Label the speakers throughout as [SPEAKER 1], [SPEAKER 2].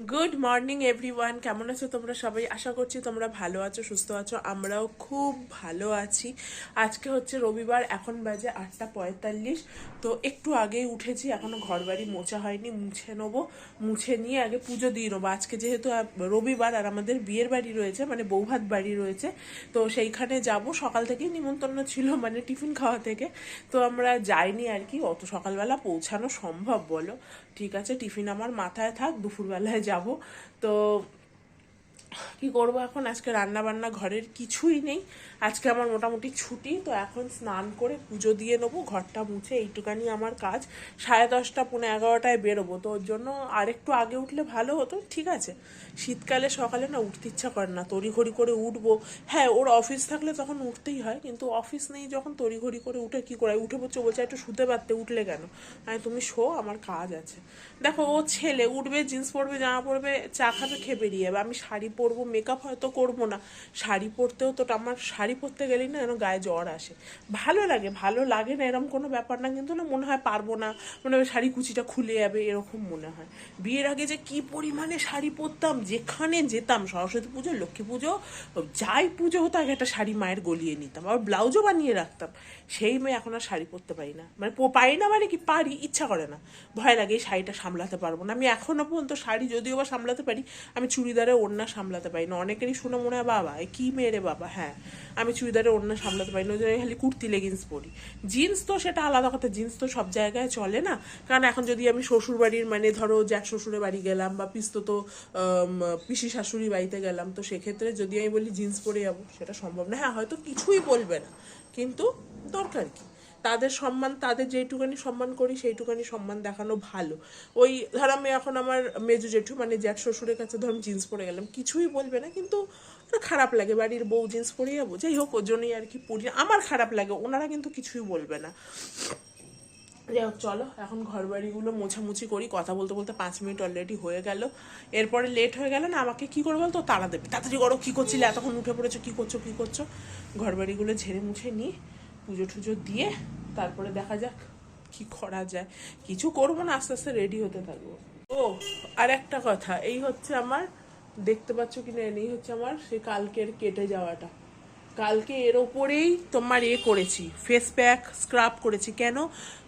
[SPEAKER 1] Good morning everyone কেমন আছো তোমরা সবাই? আশা করছি তোমরা ভালো আছো, সুস্থ আছো। আমরাও খুব ভালো আছি। আজকে হচ্ছে রবিবার, এখন বাজে আটটা পঁয়তাল্লিশ। তো একটু আগেই উঠেছি, এখনও ঘর বাড়ি মোছা হয়নি, মুছে নেব। মুছে নিয়ে আগে পুজো দিয়ে নেব। আজকে যেহেতু রবিবার আর আমাদের বিয়ের বাড়ি রয়েছে মানে বৌভাত বাড়ি রয়েছে, তো সেইখানে যাব। সকাল থেকেই নিমন্ত্রণ ছিল মানে টিফিন খাওয়া থেকে। তো আমরা যাইনি আর কি, অত সকালবেলা পৌঁছানো সম্ভব বলো। ঠিক আছে, টিফিন আমার মাথায় থাক, দুপুরবেলায় যাব। তো কি করব এখন? আজকে রান্না বান্না ঘরের কিছুই নেই। আজকে আমার মোটামুটি ছুটি, তো এখন স্নান করে পুজো দিয়ে নেব, ঘরটা মুছে এইটুকানি আমার কাজ। সাড়ে দশটা পনেরো এগারোটায় বেরোবো, তো ওর জন্য আরেকটু আগে উঠলে ভালো হতো, ঠিক আছে। শীতকালে সকালে না উঠতে ইচ্ছা করে না, তড়িঘড়ি করে উঠবো। হ্যাঁ ওর অফিস থাকলে তখন উঠতেই হয়, কিন্তু অফিস নেই যখন, তড়িঘড়ি করে উঠে কি করে উঠে পড়ছে বলছে, একটু শুতে পারতে, উঠলে কেন? আমি, তুমি শো, আমার কাজ আছে। দেখো, ও ছেলে, উঠবে, জিন্স পরবে, জামা পরবে, চা খাবে, খেয়ে বেরিয়ে যাবে। আমি শাড়ি পরবো মেকআপ হয়তো করব না। শাড়ি পরতেও তো আমার শাড়ি পরতে গেলেই না যেন গায়ে জ্বর আসে। ভালো লাগে ভালো লাগে না এরকম কোনো ব্যাপার না, কিন্তু না মনে হয় পারব না। মনে হয় শাড়ি কুচিটা খুলে যাবে, এরকম মনে হয়। বিয়ের আগে যে কি পরিমাণে শাড়ি পরতাম, যেখানে যেতাম, সরস্বতী পুজো, লক্ষ্মী পুজো, যাই পুজো হতো আগে একটা শাড়ি মায়ের গলিয়ে নিতাম। আবার ব্লাউজও বানিয়ে রাখতাম। সেই মেয়ে এখন আর শাড়ি পরতে পারি না। মানে পারি না মানে কি, পারি, ইচ্ছা করে না। ভয় লাগে, এই শাড়িটা সামলাতে পারব না। আমি এখনও পর্যন্ত শাড়ি যদিও বা সামলাতে পারি, আমি চুড়িদারে ওড়না সামলাতে পারি না। অনেকেরই শুনে মনে হয়, বাবা কি মেয়ে রে বাবা? হ্যাঁ। আমি চুড়িদারে ওড়না সামলাতে পারি না, ওই জন্য খালি কুর্তি লেগিংস পরি। জিন্স তো সেটা আলাদা কথা জিন্স তো সব জায়গায় চলে না। কারণ এখন যদি আমি শ্বশুর বাড়ির মানে ধরো জ্যাঠ শ্বশুরের বাড়ি গেলাম বা পিস্তো তো পিসি শাশুড়ি বাড়িতে গেলাম, তো সেক্ষেত্রে যদি আমি বলি জিন্স পরে যাব, সেটা সম্ভব না। হ্যাঁ হয়তো কিছুই বলবে না, কিন্তু দরকার কি? তাদের সম্মান, তাদের যেইটুকানি সম্মান করি, সেইটুকানি সম্মান দেখানো ভালো। ওই ধর আমি এখন আমার মেজু জেঠু মানে জ্যাঠ শ্বশুরের কাছে ধর জিন্স পরে গেলাম, কিছুই বলবে না, কিন্তু খারাপ লাগে, বাড়ির বউ জিন্স পরে যাব যাই হোক, ওর জন্যই আর কি পরি আমার খারাপ লাগে, ওনারা কিন্তু কিছুই বলবে না। যাই হোক, চলো, এখন ঘর বাড়িগুলো মোছামুছি করি, কথা বলতে বলতে পাঁচ মিনিট অলরেডি হয়ে গেল। এরপরে লেট হয়ে গেলে না, আমাকে কি করবে বলতো তাড়া দেবে। তাড়াতাড়ি করো, কী করছিলে, এতক্ষণ উঠে পড়েছো, কী করছ কী করছ? ঘর বাড়িগুলো ঝেড়ে মুছে নিই পুজো টুজো দিয়ে, তারপরে দেখা যাক কি করা যায়। কিছু করব না, আস্তে আস্তে রেডি হতে থাকব। ও আর একটা কথা, এই হচ্ছে আমার দেখতে পাচ্ছ কিনা এনেই হচ্ছে আমার, সে কালকের কেটে যাওয়াটা। কালকে এর ওপরেই তোমার এ করেছি ফেস প্যাক স্ক্রাব করেছি। কেন?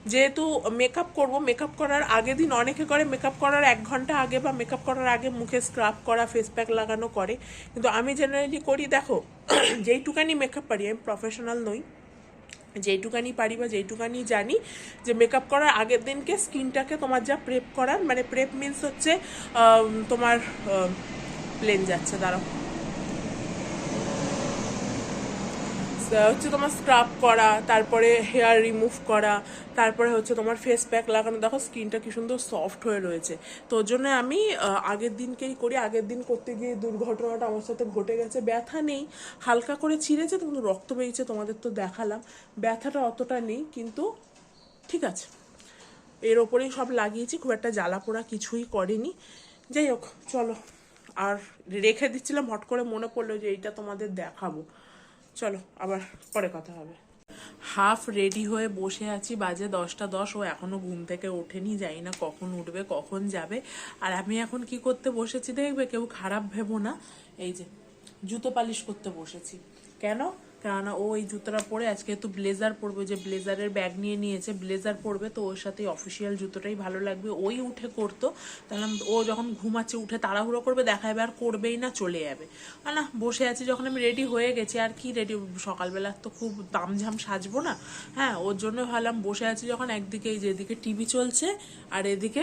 [SPEAKER 1] যেহেতু মেকআপ করব মেকআপ করার আগের দিন অনেকে করে মেকআপ করার এক ঘণ্টা আগে বা মেকআপ করার আগে মুখে স্ক্রাব করা ফেস প্যাক লাগানো করে। কিন্তু আমি জেনারেলি করি, দেখো, যেইটুকানি মেকআপ পারি, আমি প্রফেশনাল নই। যেইটুকানি পারি বা যেইটুকানি জানি যে মেকআপ করার আগের দিনকে স্কিনটাকে তোমার যা প্রেপ করার মানে প্রেপ মিন্স হচ্ছে তোমার প্লেন যাচ্ছে, দাঁড়াও। হচ্ছে তোমার স্ক্রাব করা, তারপরে হেয়ার রিমুভ করা, তারপরে হচ্ছে তোমার ফেস প্যাক লাগানো। দেখো স্কিনটা কি সুন্দর সফট হয়ে রয়েছে। তো জন্য আমি আগের দিনকেই করি। আগের দিন করতে গিয়ে দুর্ঘটনাটা আমার সাথে ঘটে গেছে। ব্যথা নেই। হালকা করে ছিঁড়েছে, কিন্তু রক্ত বেরিয়েছে, তোমাদের তো দেখালাম। ব্যথাটা অতটা নেই, কিন্তু ঠিক আছে। এর ওপরেই সব লাগিয়েছি। খুব একটা জ্বালা পোড়া কিছুই করেনি। যাই হোক, চলো। আর রেখে দিচ্ছিলাম, হট করে মনে পড়ল যে এইটা তোমাদের দেখাবো। চলো, আবার পরে কথা হবে। হাফ রেডি হয়ে বসে আছি, বাজে দশটা দশ, ও এখনও ঘুম থেকে ওঠেনি যাই না কখন উঠবে, কখন যাবে। আর আমি এখন কি করতে বসেছি দেখবে, কেউ খারাপ ভেবো না। এই যে, জুতো পালিশ করতে বসেছি। কেন? কেননা ও এই জুতোটা পরে আজকে একটু ব্লেজার পরবে, যে ব্লেজারের ব্যাগ নিয়ে নিয়েছে ব্লেজার পরবে, তো ওর সাথে অফিসিয়াল জুতোটাই ভালো লাগবে। ওই উঠে করতো, তাহলে ও যখন ঘুমাচ্ছে, উঠে তাড়াহুড়ো করবে দেখা যাবে আর করবেই না, চলে যাবে। না বসে আছি যখন আমি রেডি হয়ে গেছি, আর কি রেডি সকালবেলা তো খুব তামঝাম সাজবো না। হ্যাঁ ওর জন্য ভাবলাম বসে আছি যখন একদিকে এই যে এদিকে টিভি চলছে, আর এদিকে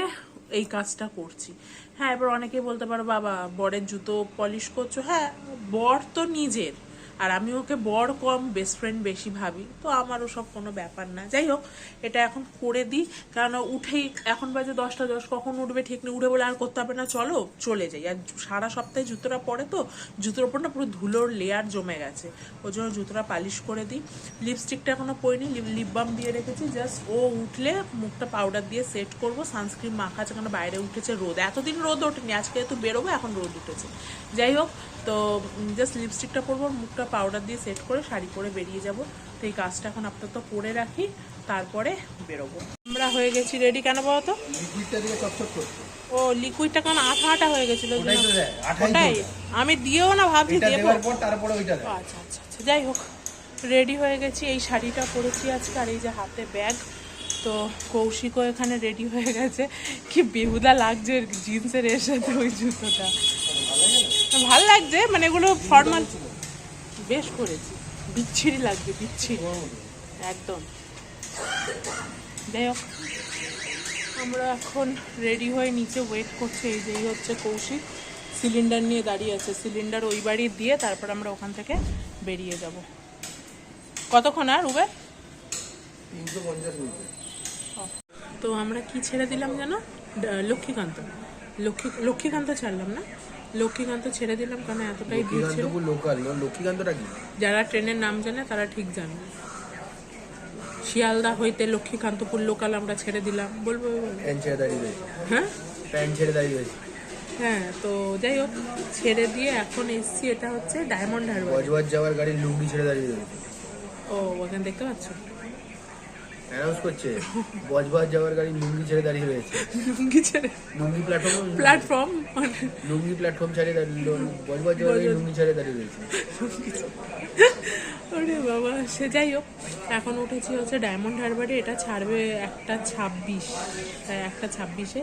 [SPEAKER 1] এই কাজটা করছি। হ্যাঁ এবার অনেকেই বলতে পারো, বাবা, বরের জুতো পলিশ করছ? হ্যাঁ বর তো নিজের। আর আমি ওকে বর কম বেস্ট ফ্রেন্ড বেশি ভাবি, তো আমারও সব কোনো ব্যাপার না। যাই হোক, এটা এখন করে দিই কারণ উঠেই এখন বাজে দশটা, দশ, কখন উঠবে ঠিক নেই, উঠে বলে আর করতে হবে না, চলো, চলে যাই। আর সারা সপ্তাহে জুতোটা পরে তো, জুতোর ওপর না পুরো ধুলোর লেয়ার জমে গেছে। ওই জন্য জুতোটা পালিশ করে দিই। লিপস্টিকটা এখনও পরিনি লিপ বাম দিয়ে রেখেছি জাস্ট ও উঠলে মুখটা পাউডার দিয়ে সেট করব সানস্ক্রিন মাখা আছে কারণ বাইরে উঠেছে রোদ। এতদিন রোদ ওঠেনি, আজকে একটু বেরোবো, এখন রোদ উঠেছে। যাই হোক তো জাস্ট লিপস্টিকটা পরবো মুখটা পাউডার দিয়ে সেট করে শাড়ি পরে বেরিয়ে যাব। তো এই কাজটা এখন আপাতত করে রাখি তারপরে বেরোবো। আমরা হয়ে গেছি রেডি কেন বলো তো ও লিকুইডটা কেমন আঠা আঠা হয়ে গেছিল
[SPEAKER 2] ওটাই।
[SPEAKER 1] আমি দিয়েও না ভাবছি দেবো
[SPEAKER 2] পর
[SPEAKER 1] আচ্ছা আচ্ছা আচ্ছা যাই হোক রেডি হয়ে গেছি। এই শাড়িটা পরেছি আজকে আর এই যে হাতে ব্যাগ তো কৌশিকও এখানে রেডি হয়ে গেছে। কি বেহুদা লাগছে জিন্সের এর সাথে ওই জুতোটা। ভালো লাগছে মানে এগুলো ফর্মাল বেশ করেছি। বিচ্ছিরি লাগবে বিচ্ছিরি। একদম। যাই হোক, আমরা এখন রেডি হয়ে নিচে ওয়েট করছি, এই যেই হচ্ছে কৌশিক। সিলিন্ডার নিয়ে দাঁড়িয়ে আছে। সিলিন্ডার ওই বাড়ি দিয়ে তারপর আমরা ওখান থেকে বেরিয়ে যাব। কতক্ষণ আর উবে
[SPEAKER 2] পঞ্চাশ মিনিট
[SPEAKER 1] তো আমরা কি ছেড়ে দিলাম যেন? লক্ষ্মীকান্ত। লক্ষ্মী, লক্ষ্মীকান্ত ছাড়লাম না? লক্ষ্মীকান্ত ছেড়ে দিলাম কারণ এতটাই ভিড় ছিল।
[SPEAKER 2] লোকাল। লক্ষ্মীকান্তটা কি?
[SPEAKER 1] যারা ট্রেনের নাম জানে তারা ঠিক জানবে শিয়ালদা হইতে লক্ষ্মীকান্তপুর লোকাল আমরা ছেড়ে দিলাম। বলব
[SPEAKER 2] প্যান্ট ছেড়ে দাঁড়িয়ে
[SPEAKER 1] হ্যাঁ?
[SPEAKER 2] প্যান্ট ছেড়ে দাঁড়িয়ে
[SPEAKER 1] হ্যাঁ তো যাই হোক ছেড়ে দিয়ে এখন এসছি। এটা হচ্ছে ডায়মন্ড হারবার
[SPEAKER 2] যাওয়ার গাড়ির লুঙ্গি ছেড়ে দাঁড়িয়ে
[SPEAKER 1] ও ওখানে দেখতে পাচ্ছ?
[SPEAKER 2] অ্যানাউন্স করছে বজবাজ যাওয়ার গাড়ি লুঙ্গি ছেড়ে দাঁড়িয়ে রয়েছে।
[SPEAKER 1] লুঙ্গি ছেড়ে?
[SPEAKER 2] লুঙ্গি প্ল্যাটফর্ম
[SPEAKER 1] প্ল্যাটফর্ম
[SPEAKER 2] লুঙ্গি। প্ল্যাটফর্ম ছেড়ে দাঁড়িয়ে বজবাজ যাওয়ার গাড়ি লুঙ্গি ছেড়ে দাঁড়িয়ে রয়েছে।
[SPEAKER 1] ওরে বাবা সে যাই হোক এখন উঠেছি হচ্ছে ডায়মন্ড হারবারে এটা ছাড়বে একটা ছাব্বিশ হ্যাঁ একটা ছাব্বিশে।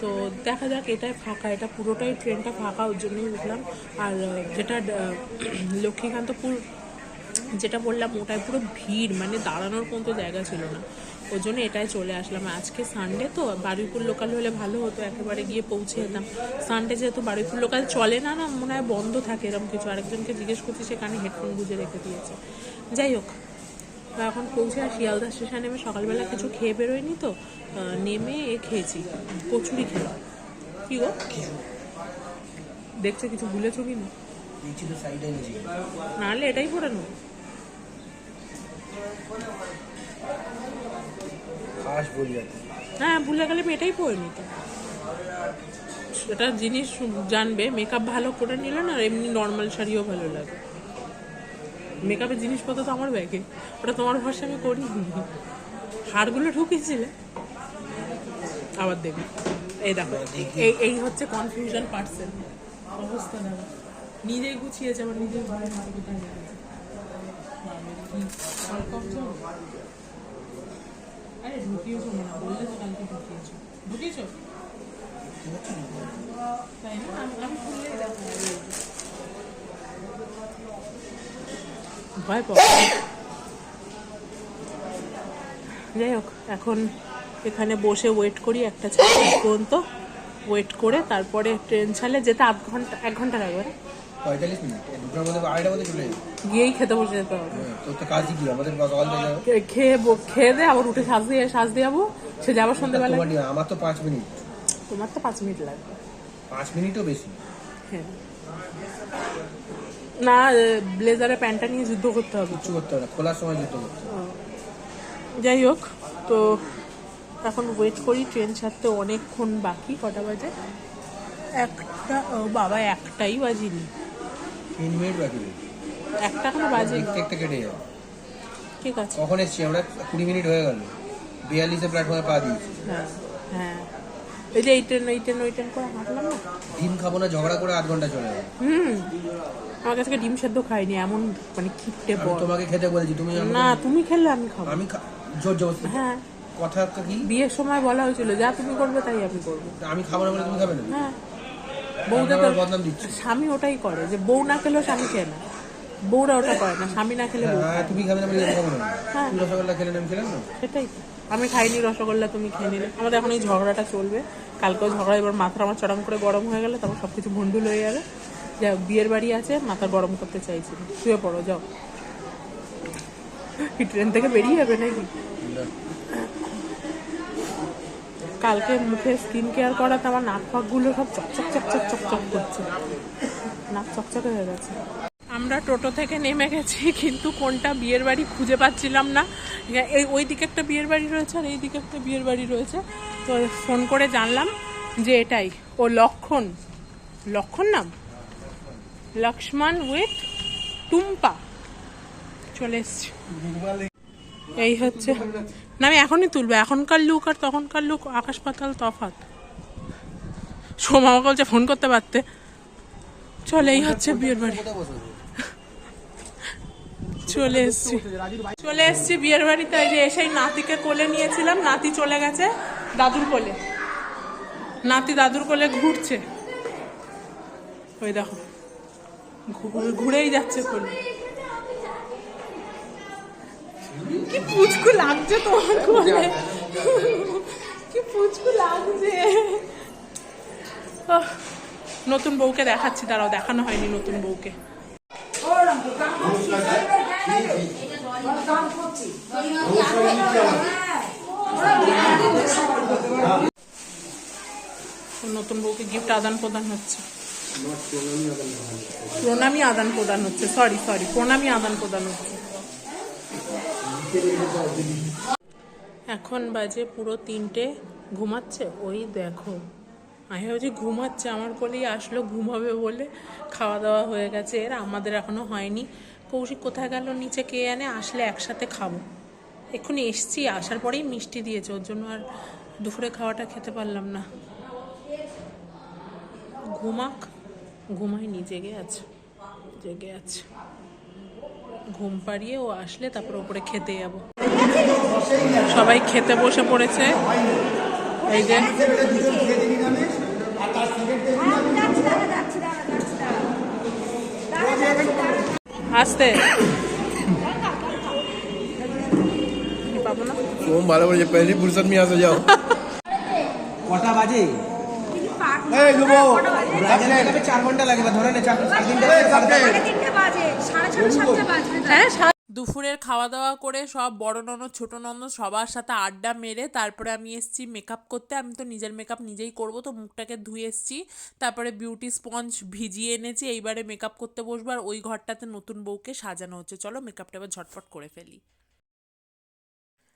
[SPEAKER 1] তো দেখা যাক এটাই ফাঁকা এটা পুরোটাই ট্রেনটা ফাঁকা ওর জন্যই উঠলাম। আর যেটা লক্ষ্মীকান্তপুর যেটা বললাম ওটায় পুরো ভিড় মানে দাঁড়ানোর মতো জায়গা ছিল না। ওই জন্য এটাই চলে আসলাম। আজকে সানডে তো বারুইপুর লোকাল হলে ভালো হতো একেবারে গিয়ে পৌঁছে যেতাম। সানডে যেহেতু বারুইপুর লোকাল চলে না না মনে হয় বন্ধ থাকে এরকম কিছু। আরেকজনকে জিজ্ঞেস করছি সেখানে হেডফোন গুঁজে রেখে দিয়েছে। যাই হোক তো এখন পৌঁছে আর শিয়ালদা স্টেশনে আমি সকালবেলা কিছু খেয়ে বেরোয়নি তো নেমে এ খেয়েছি কচুরি খেলাম কি গো? দেখছ কিছু ভুলেছো কি না?
[SPEAKER 2] নিচে তো সাইডে নিচে
[SPEAKER 1] নাহলে এটাই পরে নেব।
[SPEAKER 2] খাস বলি
[SPEAKER 1] হ্যাঁ ভুলে গেলে আমি এটাই পরে নিতাম। সেটা জিনিস জানবে মেকআপ ভালো করে নিলে না এমনি নর্মাল শাড়িও ভালো লাগে। মেকআপের জিনিসপত্র তো আমার ব্যাগে ওটা তোমার ভরসা আমি করি হাড়গুলো ঢুকিয়েছিলে আবার দেখবে এই দেখো এই এই হচ্ছে কনফিউশন পার্সেল অবস্থা দেখো নিজেই গুছিয়েছে আমার নিজের ঘরে রেখেছে কি আরে, ঢুকিয়েছো মনে বললে তো কালকে ঢুকিয়েছো। ঢুকিয়েছো? তাই না? আমি খুললেই ভয় যাই হোক, এখন এখানে বসে ওয়েট করি একটা ছাত্র পর্যন্ত। ওয়েট করে তারপরে ট্রেন ছাড়লে যেতে আধ ঘণ্টা, এক ঘণ্টা লাগবে
[SPEAKER 2] পঁয়তাল্লিশ মিনিট। দুটোর মধ্যে আড়াইটার মধ্যে চলে যাবে।
[SPEAKER 1] গিয়েই খেতে বসে যেতে হবে।
[SPEAKER 2] হ্যাঁ, তোর তো কাজই কি আমাদের সকাল থেকে
[SPEAKER 1] খেয়ে খেয়ে দে আবার উঠে সাজ দিয়ে সাজ দিয়ে যাব সে যাবার সন্ধ্যেবেলা
[SPEAKER 2] আমার তো পাঁচ মিনিট।
[SPEAKER 1] তোমার তো পাঁচ মিনিট লাগবে।
[SPEAKER 2] পাঁচ মিনিটও বেশি।
[SPEAKER 1] হ্যাঁ। না ব্লেজারের প্যান্টটা নিয়ে যুদ্ধ করতে হবে।
[SPEAKER 2] কিচ্ছু করতে হবে খোলার সময় যেতে হবে।
[SPEAKER 1] যাই হোক তো এখন ওয়েট করি ট্রেন ছাড়তে অনেকক্ষণ বাকি কটা বাজে? একটা বাবা একটাই বাজিনি।
[SPEAKER 2] তিন মিনিট বাকি
[SPEAKER 1] একটা এখনও বাজে
[SPEAKER 2] দেখতে দেখতে কেটে যাবে।
[SPEAKER 1] ঠিক আছে।
[SPEAKER 2] কখন এসছি আমরা? কুড়ি মিনিট হয়ে গেল। বিয়াল্লিশে প্ল্যাটফর্মে পা দিয়েছি।
[SPEAKER 1] হ্যাঁ হ্যাঁ। এই যে এই ট্রেন ওই ট্রেন ওই ট্রেন করে হাঁটলাম না?
[SPEAKER 2] ডিম খাব না ঝগড়া করে আধ ঘণ্টা চলে যাবে
[SPEAKER 1] হুম। আমার কাছে ডিম সেদ্ধ খাইনি এমন মানে
[SPEAKER 2] আমি
[SPEAKER 1] বল।
[SPEAKER 2] তোমাকে খেতে বলেছি তুমি
[SPEAKER 1] না তুমি খেললে আমি খাব।
[SPEAKER 2] আমি জোর জবরদস্তি।
[SPEAKER 1] হ্যাঁ।
[SPEAKER 2] কথা কি
[SPEAKER 1] বিয়ের সময় বলা হয়েছিল যা তুমি করবে তাই আমি করব।
[SPEAKER 2] আমি খাব না বলে তুমি খাবে না?
[SPEAKER 1] হ্যাঁ। বউদের স্বামী ওটাই করে যে বউ না খেলেও স্বামী খেয়ে না। বউরা ওটা করে না স্বামী না খেলে
[SPEAKER 2] হ্যাঁ তুমি খাবে না
[SPEAKER 1] হ্যাঁ।
[SPEAKER 2] রসগোল্লা খেলে না আমি না?
[SPEAKER 1] সেটাই আমি খাইনি রসগোল্লা তুমি খেয়ে নিলে আমাদের এখন এই ঝগড়াটা চলবে। কালকেও ঝগড়া এবার মাথা আমার চড়াম করে গরম হয়ে গেলে তারপর সব কিছু ভন্ডুল হয়ে যাবে। যা বিয়ের বাড়ি আছে মাথা গরম করতে চাইছি। শুয়ে পড়ো যাও। কি ট্রেন থেকে বেরিয়ে যাবে নাকি। কালকে মুখে স্কিন কেয়ার করাতে আমার নাক ফাঁকগুলো সব চকচক চকচক চকচক করছে। নাক চকচকে হয়ে গেছে। আমরা টোটো থেকে নেমে গেছি, কিন্তু কোনটা বিয়ের বাড়ি খুঁজে পাচ্ছিলাম না। এই ওই দিকে একটা বিয়ের বাড়ি রয়েছে আর এই দিকে একটা বিয়ের বাড়ি রয়েছে। তো ফোন করে জানলাম যে এটাই, ও লক্ষণ। লক্ষণ নাম? লক্ষ্মণ উইথ টুম্পা। চলে এসছি। এই হচ্ছে। না, আমি এখনই তুলবো। এখনকার লুক আর তখনকার লুক আকাশ পাতাল তফাৎ। সোমা বলছে ফোন করতে পারতে। চলে, এই হচ্ছে বিয়ের বাড়ি। চলে এসছি। চলে এসছি বিয়ের বাড়িতে। যে এসেই নাতিকে কোলে নিয়েছিলাম। নাতি চলে গেছে দাদুর কোলে। নাতি দাদুর কোলে ঘুরছে। ওই দেখো ঘুরেই যাচ্ছে কোলে। কি পুচকু লাগছে তোমার কোলে? কি পুচকু লাগছে? নতুন বউকে দেখাচ্ছি, দাঁড়াও, দেখানো হয়নি নতুন বউকে। নতুন বউকে গিফট আদান প্রদান হচ্ছে। প্রণামী আদান প্রদান হচ্ছে সরি সরি প্রণামী আদান প্রদান হচ্ছে। এখন বাজে পুরো তিনটে, ঘুমাচ্ছে? ওই দেখো। আমি ভাবছি ঘুমাচ্ছে, আমার কোলেই আসলো ঘুমাবে বলে। খাওয়া দাওয়া হয়ে গেছে, এর আমাদের এখনও হয়নি। কৌশিক কোথায় গেল? নিচে কে আনে? আসলে একসাথে খাব। এক্ষুনি এসছি, আসার পরেই মিষ্টি দিয়েছে, ওর জন্য আর দুপুরে খাওয়াটা খেতে পারলাম না। ঘুমাক। ঘুমায়নি, জেগে আছে জেগে আছে। ঘুম পাড়িয়ে ও আসলে তারপর ওপরে খেতে যাব সবাই খেতে বসে পড়েছে এই যে আসতে পাবো না
[SPEAKER 2] সোম ভালো বলেছে পহলি ফুরসত में आ जाओ
[SPEAKER 3] কটা বাজে
[SPEAKER 2] এই দেবো
[SPEAKER 3] ব্রাজিল কাপে চার ঘন্টা লাগে বা ধরে নে চার সাড়ে তিনটে
[SPEAKER 1] হ্যাঁ দুপুরের খাওয়া দাওয়া করে সব বড় নন ছোট ননদ সবার সাথে আড্ডা মেরে তারপরে আমি এসছি মেকআপ করতে। আমি তো নিজের মেকআপ নিজেই করব তো মুখটাকে ধুয়ে এসছি। তারপরে বিউটি স্পঞ্জ ভিজিয়ে এনেছি এইবারে মেকআপ করতে বসবো। আর ওই ঘরটাতে নতুন বউকে সাজানো হচ্ছে। চলো মেকআপটা এবার ঝটফট করে ফেলি।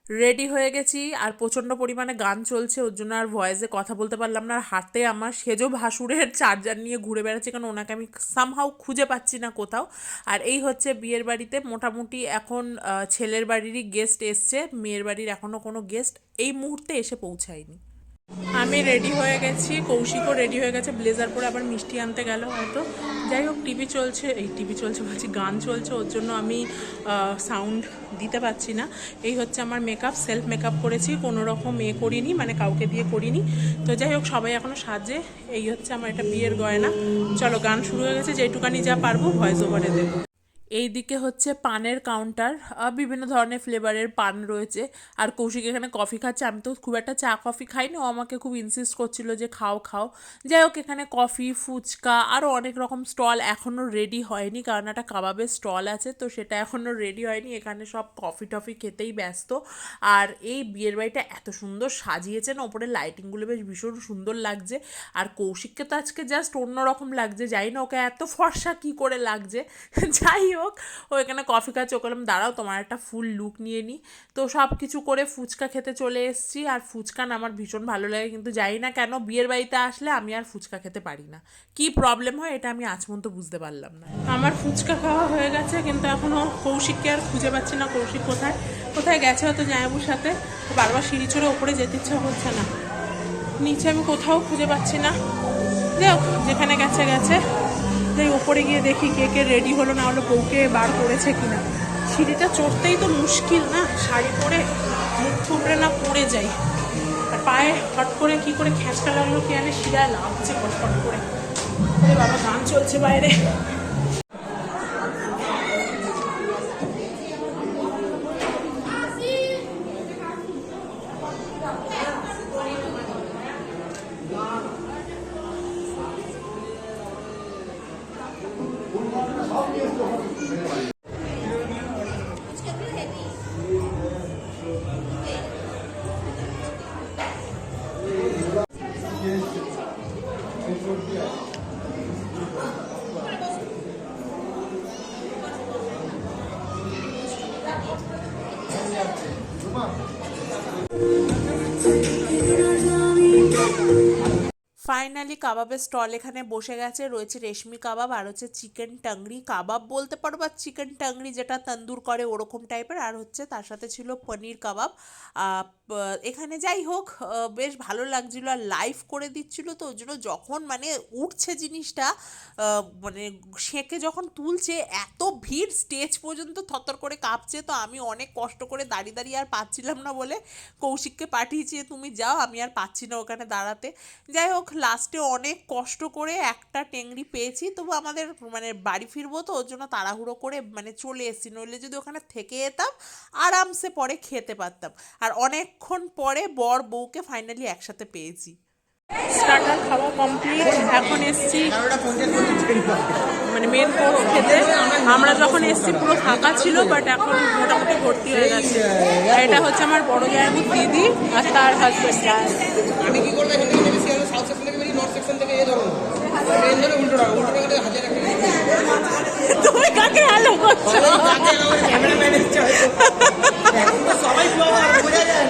[SPEAKER 1] রেডি হয়ে গেছি, আর প্রচণ্ড পরিমাণে গান চলছে, ওর জন্য আর ভয়েসে কথা বলতে পারলাম না, আর হাতে আমার সেজো ভাসুরের চার্জার নিয়ে ঘুরে বেড়াচ্ছে, কারণ ওনাকে আমি সামহাও খুঁজে পাচ্ছি না কোথাও। আর এই হচ্ছে বিয়ের বাড়িতে মোটামুটি এখন ছেলের বাড়িরই গেস্ট এসছে, মেয়ের বাড়ির এখনও কোনো গেস্ট এই মুহূর্তে এসে পৌঁছায়নি। আমি রেডি হয়ে গেছি, কৌশিকও রেডি হয়ে গেছে ব্লেজার পরে আবার মিষ্টি আনতে গেল হয়তো। যাই হোক টিভি চলছে, এই টিভি চলছে বলছি গান চলছে, ওর জন্য আমি সাউন্ড দিতে পারছি না। এই হচ্ছে আমার মেকআপ সেলফ মেকআপ করেছি, কোনো রকম এ করিনি মানে কাউকে দিয়ে করিনি। তো যাই হোক, সবাই এখনও সাজে, এই হচ্ছে আমার এটা বিয়ের গয়না। চলো, গান শুরু হয়ে গেছে, যেটুকানি যা পারব ভয়েস ওভারে দেবো। এই দিকে হচ্ছে পানের কাউন্টার বিভিন্ন ধরনের ফ্লেভারের পান রয়েছে। আর কৌশিক এখানে কফি খাচ্ছে। আমি তো খুব একটা চা কফি খাইনি। ও আমাকে খুব ইনসিস্ট করছিল যে খাও খাও। যাই হোক, এখানে কফি ফুচকা আরও অনেক রকম স্টল এখনও রেডি হয়নি। কারণ একটা কাবাবের স্টল আছে, তো সেটা এখনও রেডি হয়নি। এখানে সব কফি টফি খেতেই ব্যস্ত। আর এই বিয়ের বাড়িটা এত সুন্দর সাজিয়েছেন ওপরে লাইটিংগুলো বেশ ভীষণ সুন্দর লাগছে। আর কৌশিককে তো আজকে জাস্ট অন্যরকম লাগছে। যাই না, ওকে এত ফর্সা কি করে লাগছে? যাই হোক ও এখানে কফি খাচ্ছে ওকে দাঁড়াও, তোমার একটা ফুল লুক নিয়ে নিই তো সব কিছু করে ফুচকা খেতে চলে এসেছি, আর ফুচকা না আমার ভীষণ ভালো লাগে, কিন্তু জানি না কেন বিয়ের বাড়িতে আসলে আমি আর ফুচকা খেতে পারি না। কি প্রবলেম হয় এটা আমি আজ পর্যন্ত বুঝতে পারলাম না। আমার ফুচকা খাওয়া হয়ে গেছে, কিন্তু এখনও কৌশিককে আর খুঁজে পাচ্ছি না, কৌশিক কোথায়? কোথায় গেছে হয়তো জায়াবুর সাথে? বারবার সিঁড়ি চড়ে ওপরে যেতে ইচ্ছা হচ্ছে না। নিচে আমি কোথাও খুঁজে পাচ্ছি না। যাই যেখানে গেছে গেছে। যাই ওপরে গিয়ে দেখি কে কে রেডি হলো, না হলো বউকে বার করেছে কিনা। সিঁড়িটা চড়তেই তো মুশকিল না? শাড়ি পরে মুখ থুবড়ে না পড়ে যাই। আর পায়ে হট করে কি করে খেঁচকা লাগল কি আনে শিরায় লাগছে ফটফট করে। বাবা, গান চলছে বাইরে। まあ。ফাইনালি কাবাবের স্টল এখানে বসে গেছে। রয়েছে রেশমি কাবাব আর হচ্ছে চিকেন টাংরি। কাবাব বলতে পারো বা চিকেন টাংরি যেটা তন্দুর করে ওরকম টাইপের। আর হচ্ছে তার সাথে ছিল পনির কাবাব। এখানে যাই হোক বেশ ভালো লাগছিল আর লাইভ করে দিচ্ছিল তো। ওই জন্য যখন মানে উঠছে জিনিসটা মানে সেঁকে যখন তুলছে, এত ভিড় স্টেজ পর্যন্ত থরথর করে কাঁপছে তো আমি অনেক কষ্ট করে দাঁড়িয়ে দাঁড়িয়ে আর পাচ্ছিলাম না বলে কৌশিককে পাঠিয়েছি তুমি যাও, আমি আর পাচ্ছি না ওখানে দাঁড়াতে। যাই হোক লাস্টে অনেক কষ্ট করে একটা টেংরি পেয়েছি, তবু আমাদের মানে বাড়ি ফিরবো তো, ওর জন্য তাড়াহুড়ো করে মানে চলে এসেছি। নইলে যদি ওখানে থেকে যেতাম, আরামসে পরে খেতে পারতাম। আর অনেকক্ষণ পরে বর বউকে ফাইনালি একসাথে পেয়েছি। স্টার্টার খাওয়া কমপ্লিট এখন এসছি মানে মেন কোর্স খেতে। আমরা যখন এসছি, পুরো ফাঁকা ছিল বাট এখন মোটামুটি ভর্তি হয়ে গেছে। এটা হচ্ছে আমার বড় জায়ের দিদি আর তার হাজব্যান্ড
[SPEAKER 3] আমি কি করব এখান থেকে নেমে শিয়ালদা সাউথ সেকশন থেকে বেরিয়ে নর্থ সেকশন থেকে এ ধরো। ট্রেন ধরে উল্টো টাকা উল্টো টাকা হাজার
[SPEAKER 1] তুমি কাকে হ্যালো করছ?
[SPEAKER 3] সবাই বোঝা যায়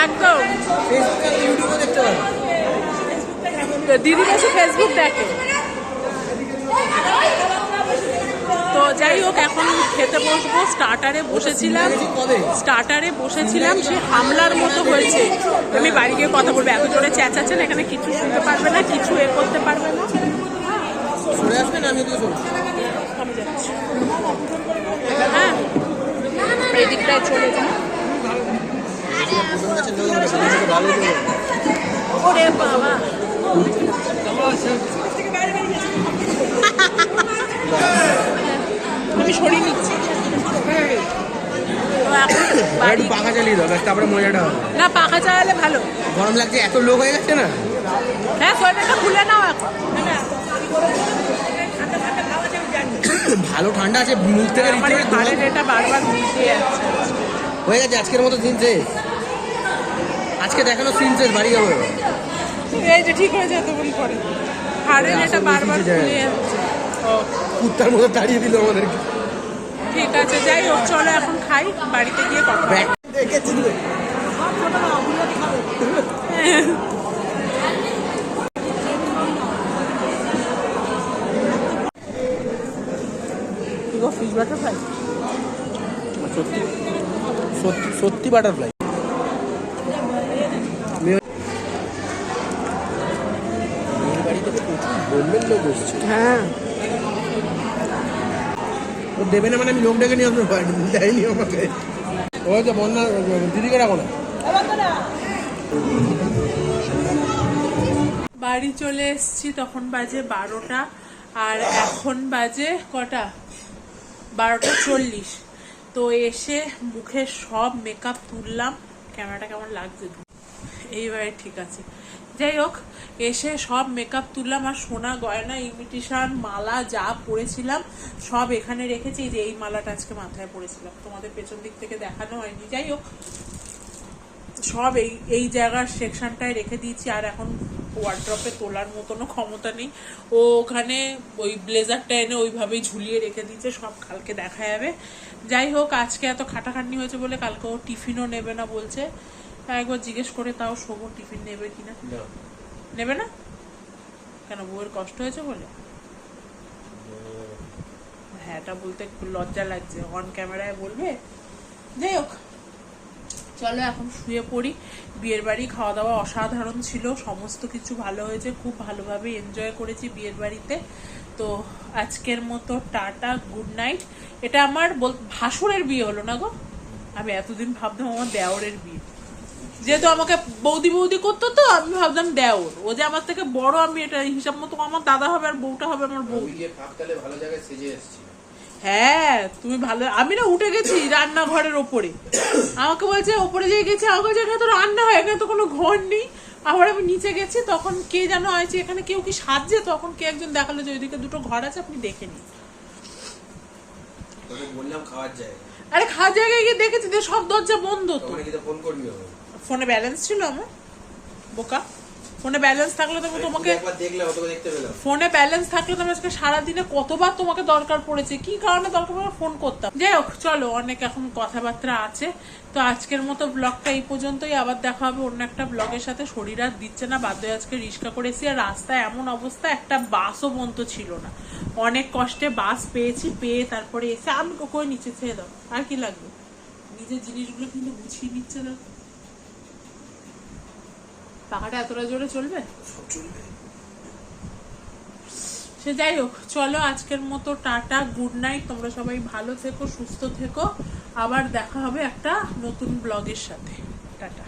[SPEAKER 1] একদম দিদি বসে ফেসবুক দেখে তো যাই হোক এখন খেতে বসবো। স্টার্টারে বসেছিলাম। স্টার্টারে বসেছিলাম। সে হামলার মতো হয়েছে। আমি বাড়ি গিয়ে কথা বলব। এত জোরে চেঁচাচ্ছেন এখানে কিছু শুনতে পারবে না কিছু এ করতে পারবে না। হ্যাঁ। এই দিকটায় চলে আমি সরিয়ে নিচ্ছি।
[SPEAKER 3] একটু পাখা চালিয়ে দাও ব্যাস তারপরে মজাটা হবে।
[SPEAKER 1] না পাখা চালালে ভালো।
[SPEAKER 3] গরম লাগছে এত লোক হয়ে গেছে না?
[SPEAKER 1] হ্যাঁ সোয়েটারটা খুলে নাও এখন।
[SPEAKER 3] ভালো ঠান্ডা আছে মুখ থেকে
[SPEAKER 1] এটা বারবার
[SPEAKER 3] হয়ে গেছে আজকের মতো দিন শেষ। আজকে দেখানো সিন শেষ বাড়ি যাব।
[SPEAKER 1] এই যে ঠিক হয়ে যেত এটা বারবার
[SPEAKER 3] যায়।
[SPEAKER 1] খুলে যাচ্ছে।
[SPEAKER 3] কুত্তার মতো তাড়িয়ে দিল আমাদেরকে।
[SPEAKER 1] ঠিক আছে যাই হোক চলো এখন খাই বাড়িতে গিয়ে কথা ফিশ বাটারফ্লাই
[SPEAKER 3] সত্যি সত্যি সত্যি বাটারফ্লাই
[SPEAKER 1] হ্যাঁ।
[SPEAKER 3] ও দেবে না মানে আমি লোক ডেকে নিয়ে আসব দেয়নি আমাকে। ওই তো বন্যা দিদিকে রাখো না
[SPEAKER 1] বাড়ি চলে এসেছি, তখন বাজে বারোটা, আর এখন বাজে কটা? বারোটা চল্লিশ। তো এসে মুখে সব মেকআপ তুললাম ক্যামেরাটা কেমন লাগছে? এইবারে ঠিক আছে। যাই হোক, এসে সব মেকআপ তুললাম আর সোনা, গয়না ইমিটেশন মালা যা পরেছিলাম, সব এখানে রেখেছি। যে এই মালাটা আজকে মাথায় পরেছিলাম। তোমাদের পেছন দিক থেকে দেখানো হয়নি। যাই হোক, সব এই এই জায়গার সেকশনটায় রেখে দিয়েছি। আর এখন ওয়ার্ড্রপে তোলার মতনও ক্ষমতা নেই। ও ওখানে ওই ব্লেজারটা এনে ওইভাবেই ঝুলিয়ে রেখে দিয়েছে। সব কালকে দেখা যাবে। যাই হোক, আজকে এত খাটাখাটনি হয়েছে বলে কালকে ও টিফিনও নেবে না বলছে। একবার জিজ্ঞেস করে তাও শোভো টিফিন নেবে কিনা? নেবে না? কেন বউয়ের কষ্ট হয়েছে বলে? হ্যাঁ এটা বলতে একটু লজ্জা লাগছে। অন ক্যামেরায় বলবে যাই হোক চলো এখন শুয়ে পড়ি। বিয়ের বাড়ি খাওয়া দাওয়া অসাধারণ ছিল সমস্ত কিছু ভালো হয়েছে খুব ভালোভাবে এনজয় করেছি বিয়ের বাড়িতে। তো আজকের মতো টাটা গুড নাইট এটা আমার ভাসুরের বিয়ে হলো না গো? আমি এতদিন ভাবতাম আমার দেওরের বিয়ে। যেহেতু আমাকে বৌদি বৌদি করতো তো আমি ভাবতাম দেওর ও যে আমার থেকে বড় আমি এটা হিসাব মতো আমার দাদা হবে আর বউটা হবে আমার বউ।
[SPEAKER 2] ভালো জায়গায় সেজে এসেছি।
[SPEAKER 1] হ্যাঁ তুমি ভালো আমি না উঠে গেছি রান্নাঘরের ওপরে। আমাকে বলছে ওপরে যেয়ে গেছি? আমাকে বলছে এখানে তো রান্না হয় এখানে তো কোনো ঘর নেই। আবার আমি নিচে গেছি তখন কে যেন আছে এখানে কেউ কি সাজছে? তখন কে একজন দেখাল যে ওইদিকে দুটো ঘর আছে আপনি দেখে নিন।
[SPEAKER 2] বললাম খাওয়ার জায়গা
[SPEAKER 1] আরে খাওয়ার জায়গায় গিয়ে দেখেছি যে সব দরজা বন্ধ তো।
[SPEAKER 2] ফোন করবি
[SPEAKER 1] ফোনে ব্যালেন্স ছিল আমার? বোকা। ফোনে ব্যালেন্স থাকলে তো তোমাকে
[SPEAKER 3] একবার দেখলে অত দেখতে পেলাম।
[SPEAKER 1] ফোনে ব্যালেন্স থাকলে তো আজকে সারাদিনে কতবার তোমাকে দরকার পড়েছে? কি কারণে দরকার পড়ে ফোন করতাম। যাই হোক চলো অনেক এখন কথাবার্তা আছে। তো আজকের মতো ব্লগটা এই পর্যন্তই। আবার দেখা হবে অন্য একটা ব্লগের সাথে। শরীর আর দিচ্ছে না বাধ্য আজকে রিক্সা করেছি। আর রাস্তায় এমন অবস্থা একটা বাসও বন্ধ ছিল না। অনেক কষ্টে বাস পেয়েছি পেয়ে তারপরে এসে আমি করে নিচে ছেড়ে দাও। আর কি লাগবে? নিজের জিনিসগুলো কিন্তু গুছিয়ে নিচ্ছে না। পাখাটা এতটা জোরে চলবে? সে যাই হোক চলো আজকের মতো টাটা গুড নাইট তোমরা সবাই ভালো থেকো সুস্থ থেকো। আবার দেখা হবে একটা নতুন ব্লগের সাথে। টাটা।